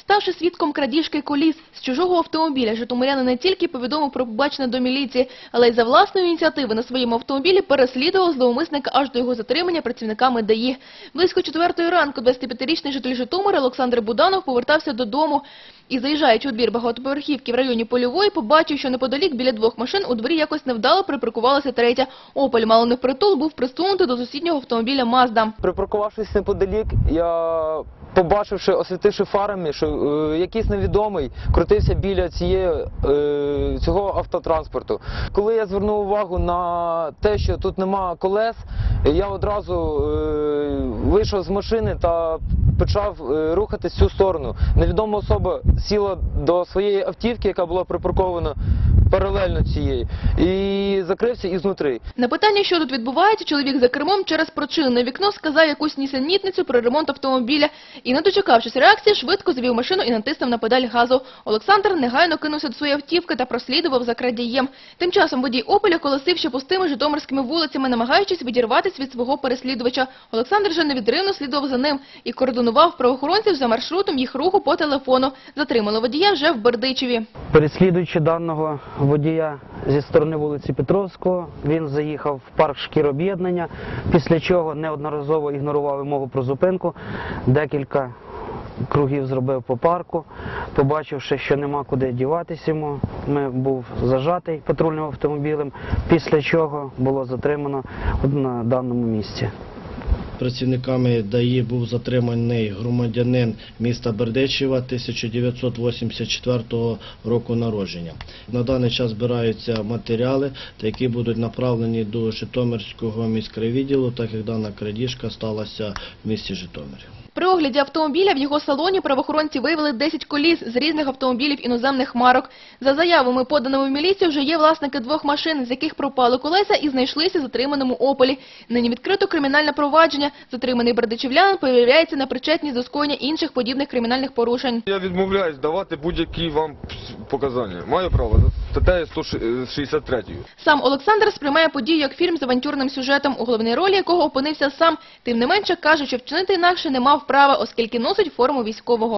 Ставши свідком крадіжки коліс з чужого автомобіля, Житомиряни не тільки повідомив про побачене до міліції, але й за власної ініціативи на своєму автомобілі переслідував зловмисника аж до його затримання працівниками ДАІ. Близько четвертої ранку 25-річний житель Житомира Олександр Буданов повертався додому і, заїжджаючи у двір багатоповерхівки в районі Польової, побачив, що неподалік біля двох машин у дворі якось невдало припаркувалася третя. «Опель» мало не впритул був пристунутий до сусіднього автомобіля «Мазда». Припаркувавшись неподалік, я побачивши, освітивши фарами, що е, якийсь невідомий крутився біля цієї, е, цього автотранспорту. Коли я звернув увагу на те, що тут нема колес, я одразу е, вийшов з машини та почав е, рухатись в цю сторону. Невідома особа сіла до своєї автівки, яка була припаркована паралельно цієї, і закрився ізнутри. На питання, що тут відбувається, чоловік за кермом через прочинене вікно сказав якусь нісенітницю про ремонт автомобіля і, не дочекавшись реакції, швидко завів машину і натиснув на педаль газу. Олександр негайно кинувся до своєї автівки та прослідував за крадієм. Тим часом водій «Опеля» колосив ще пустими житомирськими вулицями, намагаючись відірватися від свого переслідувача. Олександр же невідривно слідував за ним і координував правоохоронців за маршрутом їх руху по телефону. Затримали водія вже в Бердичеві. Переслідуючи даного водія зі сторони вулиці Петровського, він заїхав в парк шкіроб'єднання, після чого неодноразово ігнорував вимогу про зупинку. Декілька кругів зробив по парку. Побачивши, що нема куди діватися йому, ми був зажатий патрульним автомобілем, після чого було затримано на даному місці. Працівниками ДАІ був затриманий громадянин міста Бердичева 1984 року народження. На даний час збираються матеріали, які будуть направлені до Житомирського міськрайвідділу, так як дана крадіжка сталася в місті Житомирі. При огляді автомобіля в його салоні правоохоронці виявили 10 коліс з різних автомобілів іноземних марок. За заявами, поданими в міліцію, вже є власники двох машин, з яких пропали колеса і знайшлися затриманому «Опелі». Нині відкрито кримінальне провадження. Затриманий бердичівлянин перевіряється на причетність до скоєння інших подібних кримінальних порушень. Я відмовляюсь давати будь-які вам показання. Маю право за статтею 163. Сам Олександр сприймає подію як фільм з авантюрним сюжетом, у головній ролі якого опинився сам. Тим не менше, каже, що вчинити інакше не мав права, оскільки носить форму військового.